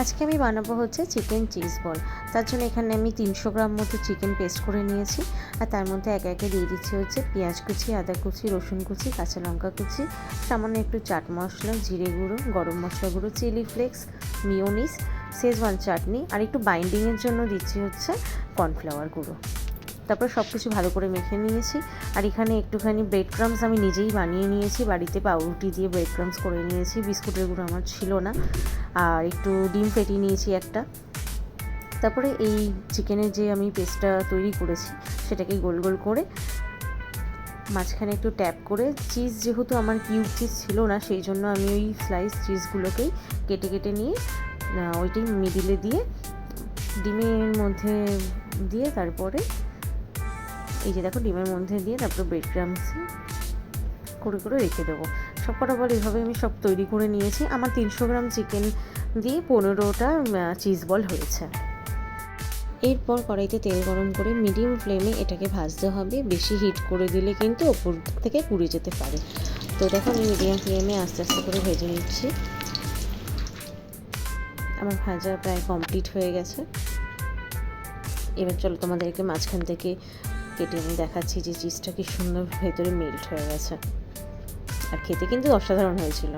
আজকে আমি বানাবো হচ্ছে চিকেন চিজ বল। তার জন্য এখানে আমি তিনশো গ্রাম মতো চিকেন পেস্ট করে নিয়েছি। আর তার মধ্যে একে একে দিয়ে দিচ্ছি হচ্ছে পেঁয়াজ কুচি, আদা কুচি, রসুন কুচি, কাঁচা লঙ্কা কুচি, সামান্য একটু চাট মশলা, জিরে গুঁড়ো, গরম মশলা গুঁড়ো, chilli flakes mayonnaise schezwan chutney, আর একটু বাইন্ডিংয়ের জন্য দিচ্ছি হচ্ছে কর্নফ্লাওয়ার গুঁড়ো। তারপর সব কিছু ভালো করে মেখে নিয়েছি। আর এখানে একটুখানি ব্রেড ক্রামস আমি নিজেই বানিয়ে নিয়েছি। বাড়িতে পাউরুটি দিয়ে ব্রেড ক্রামস করে নিয়েছি। বিস্কুটের গুঁড়ো আমার ছিল না। আর একটু ডিম ফেটিয়ে নিয়েছি একটা। তারপরে এই চিকেনের যে আমি পেস্টটা তৈরি করেছি, সেটাকে গোল গোল করে মাঝখানে একটু ট্যাপ করে চিজ যেহেতু আমার কিউব চিজ ছিল না, সেই জন্য আমি ওই স্লাইস চিজগুলোকেই কেটে কেটে নিয়ে ওইটাই মিডিলে দিয়ে, ডিমের মধ্যে দিয়ে তারপরে এই যে দেখো ডিমের মধ্যে দিয়ে তারপর ব্রেড ক্রামস করে করে রেখে দেবো। সব কটা বল এভাবে আমি সব তৈরি করে নিয়েছি। আমার তিনশো গ্রাম চিকেন দিয়ে পনেরোটা চিজ বল হয়েছে। এরপর কড়াইতে তেল গরম করে মিডিয়াম ফ্লেমে এটাকে ভাজতে হবে। বেশি হিট করে দিলে কিন্তু ওপর থেকে পুড়ে যেতে পারে। তো দেখো আমি মিডিয়াম ফ্লেমে আস্তে আস্তে করে ভেজে নিচ্ছি। আমার ভাজা প্রায় কমপ্লিট হয়ে গেছে। এবার চলো তোমাদেরকে মাঝখান থেকে কেটে আমি দেখাচ্ছি যে চিজটা কি সুন্দর ভেতরে মেল্ট হয়ে গেছে। আর খেতে কিন্তু অসাধারণ হয়েছিল।